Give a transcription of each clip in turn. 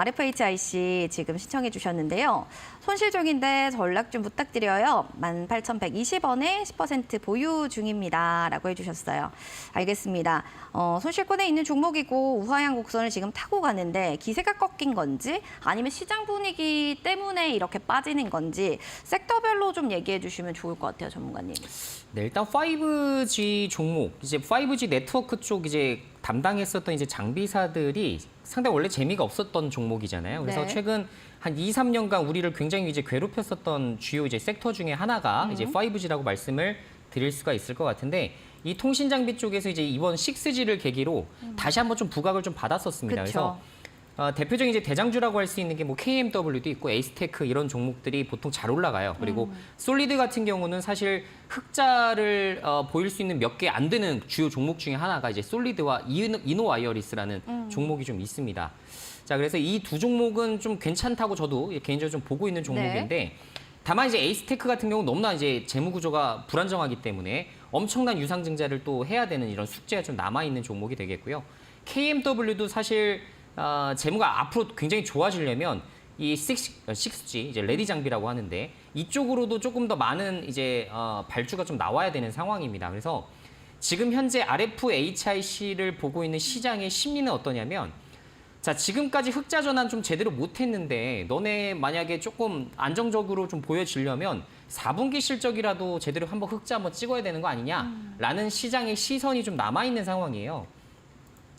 RFHIC 지금 시청해 주셨는데요. 손실 중인데 전략 좀 부탁드려요. 18,120원에 10% 보유 중입니다. 라고 해주셨어요. 알겠습니다. 어, 손실권에 있는 종목이고 우하향 곡선을 지금 타고 가는데 기세가 꺾인 건지 아니면 시장 분위기 때문에 이렇게 빠지는 건지 섹터별로 좀 얘기해 주시면 좋을 것 같아요, 전문가님. 네, 일단 5G 종목, 이제 5G 네트워크 쪽 이제 담당했었던 이제 장비사들이 상당히 원래 재미가 없었던 종목이잖아요. 그래서 네. 최근 한 2, 3년간 우리를 굉장히 이제 괴롭혔었던 주요 이제 섹터 중에 하나가 이제 5G라고 말씀을 드릴 수가 있을 것 같은데 이 통신 장비 쪽에서 이제 이번 6G를 계기로 다시 한번 좀 부각을 좀 받았었습니다. 그래서 그쵸. 어, 대표적인 이제 대장주라고 할 수 있는 게 뭐 KMW도 있고 에이스테크 이런 종목들이 보통 잘 올라가요. 그리고 음. 솔리드 같은 경우는 사실 흑자를 어, 보일 수 있는 몇 개 안 되는 주요 종목 중에 하나가 이제 솔리드와 이노, 이노와이어리스라는 음. 종목이 좀 있습니다. 자, 그래서 이 두 종목은 좀 괜찮다고 저도 개인적으로 좀 보고 있는 종목인데 네. 다만 이제 에이스테크 같은 경우는 너무나 이제 재무 구조가 불안정하기 때문에 엄청난 유상 증자를 또 해야 되는 이런 숙제가 좀 남아 있는 종목이 되겠고요. KMW도 사실 어, 재무가 앞으로 굉장히 좋아지려면 이 6, 6G 이제 레디 장비라고 하는데 이쪽으로도 조금 더 많은 이제 어, 발주가 좀 나와야 되는 상황입니다. 그래서 지금 현재 RFHIC를 보고 있는 시장의 심리는 어떠냐면 자 지금까지 흑자 전환 좀 제대로 못했는데 너네 만약에 조금 안정적으로 좀 보여지려면 4분기 실적이라도 제대로 한번 흑자 한번 찍어야 되는 거 아니냐라는 시장의 시선이 좀 남아 있는 상황이에요.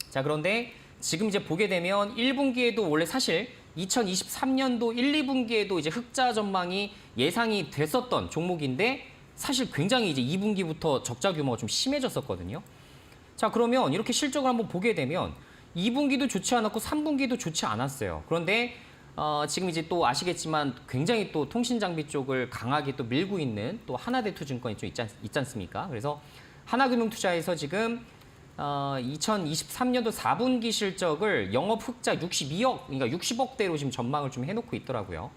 자 그런데 지금 이제 보게 되면 1분기에도 원래 사실 2023년도 1, 2분기에도 이제 흑자 전망이 예상이 됐었던 종목인데 사실 굉장히 이제 2분기부터 적자 규모가 좀 심해졌었거든요. 자 그러면 이렇게 실적을 한번 보게 되면 2분기도 좋지 않았고 3분기도 좋지 않았어요. 그런데 어, 지금 이제 또 아시겠지만 굉장히 또 통신 장비 쪽을 강하게 또 밀고 있는 또 하나대투증권이 좀 있지, 않, 있지 않습니까? 그래서 하나금융투자에서 지금 어, 2023년도 4분기 실적을 영업 흑자 62억, 그러니까 60억대로 지금 전망을 좀 해놓고 있더라고요.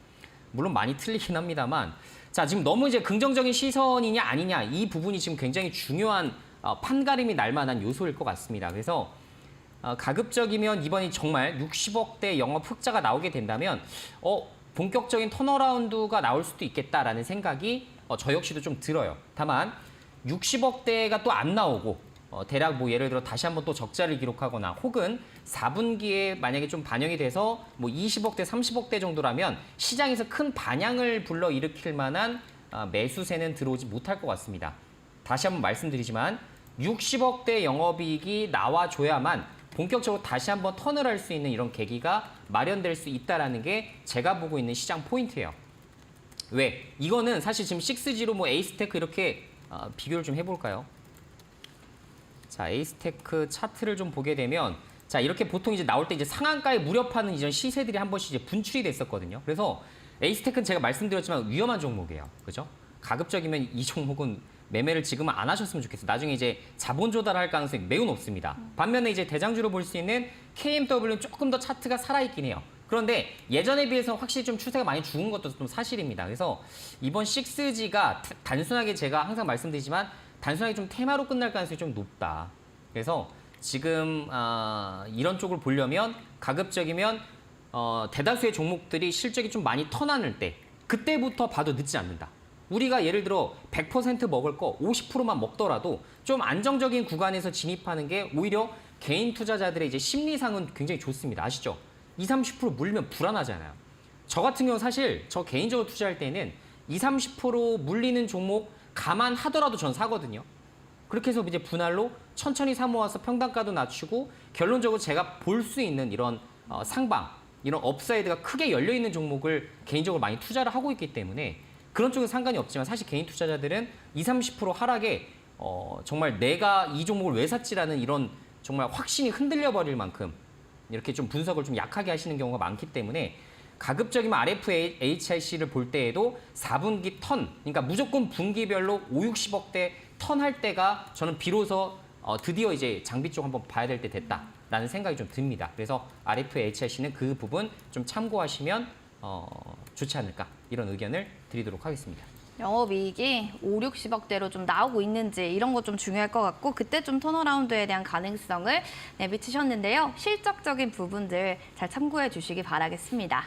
물론 많이 틀리긴 합니다만, 자 지금 너무 이제 긍정적인 시선이냐 아니냐 이 부분이 지금 굉장히 중요한 어, 판가름이 날 만한 요소일 것 같습니다. 그래서 어, 가급적이면 이번이 정말 60억대 영업 흑자가 나오게 된다면 어, 본격적인 턴어라운드가 나올 수도 있겠다라는 생각이 어, 저 역시도 좀 들어요. 다만 60억대가 또 안 나오고 어, 대략 뭐 예를 들어 다시 한번 또 적자를 기록하거나 혹은 4분기에 만약에 좀 반영이 돼서 뭐 20억대, 30억대 정도라면 시장에서 큰 반향을 불러 일으킬 만한 아, 매수세는 들어오지 못할 것 같습니다. 다시 한번 말씀드리지만 60억대 영업이익이 나와줘야만 본격적으로 다시 한번 턴을 할 수 있는 이런 계기가 마련될 수 있다라는 게 제가 보고 있는 시장 포인트예요. 왜? 이거는 사실 지금 6G로 뭐 에이스테크 이렇게 어, 비교를 좀 해볼까요? 자, 에이스테크 차트를 좀 보게 되면 자, 이렇게 보통 이제 나올 때 이제 상한가에 무렵하는 이런 시세들이 한 번씩 이제 분출이 됐었거든요. 그래서 에이스테크는 제가 말씀드렸지만 위험한 종목이에요. 그죠? 가급적이면 이 종목은 매매를 지금은 안 하셨으면 좋겠어요. 나중에 이제 자본 조달할 가능성이 매우 높습니다. 반면에 이제 대장주로 볼 수 있는 KMW는 조금 더 차트가 살아있긴 해요. 그런데 예전에 비해서 확실히 좀 추세가 많이 죽은 것도 좀 사실입니다. 그래서 이번 6G가 단순하게 제가 항상 말씀드리지만 단순하게 좀 테마로 끝날 가능성이 좀 높다. 그래서 지금 아, 이런 쪽을 보려면 가급적이면 어, 대다수의 종목들이 실적이 좀 많이 턴하는 때 그때부터 봐도 늦지 않는다. 우리가 예를 들어 100% 먹을 거 50%만 먹더라도 좀 안정적인 구간에서 진입하는 게 오히려 개인 투자자들의 이제 심리상은 굉장히 좋습니다. 아시죠? 20, 30% 물리면 불안하잖아요. 저 같은 경우 사실 저 개인적으로 투자할 때는 20, 30% 물리는 종목 감안하더라도 전 사거든요. 그렇게 해서 이제 분할로 천천히 사모아서 평단가도 낮추고 결론적으로 제가 볼 수 있는 이런 어, 상방, 이런 업사이드가 크게 열려 있는 종목을 개인적으로 많이 투자를 하고 있기 때문에 그런 쪽은 상관이 없지만 사실 개인 투자자들은 20, 30% 하락에 어, 정말 내가 이 종목을 왜 샀지라는 이런 정말 확신이 흔들려 버릴 만큼 이렇게 좀 분석을 좀 약하게 하시는 경우가 많기 때문에 가급적이면 RFHIC를 볼 때에도 4분기 턴, 그러니까 무조건 분기별로 5, 60억대 턴 할 때가 저는 비로소 어, 드디어 이제 장비 쪽 한번 봐야 될 때 됐다라는 생각이 좀 듭니다. 그래서 RFHIC는 그 부분 좀 참고하시면 어, 좋지 않을까 이런 의견을 드리도록 하겠습니다. 영업이익이 5, 60억대로 좀 나오고 있는지 이런 거좀 중요할 것 같고 그때 좀 턴어라운드에 대한 가능성을 내비치셨는데요. 실적적인 부분들 잘 참고해 주시기 바라겠습니다.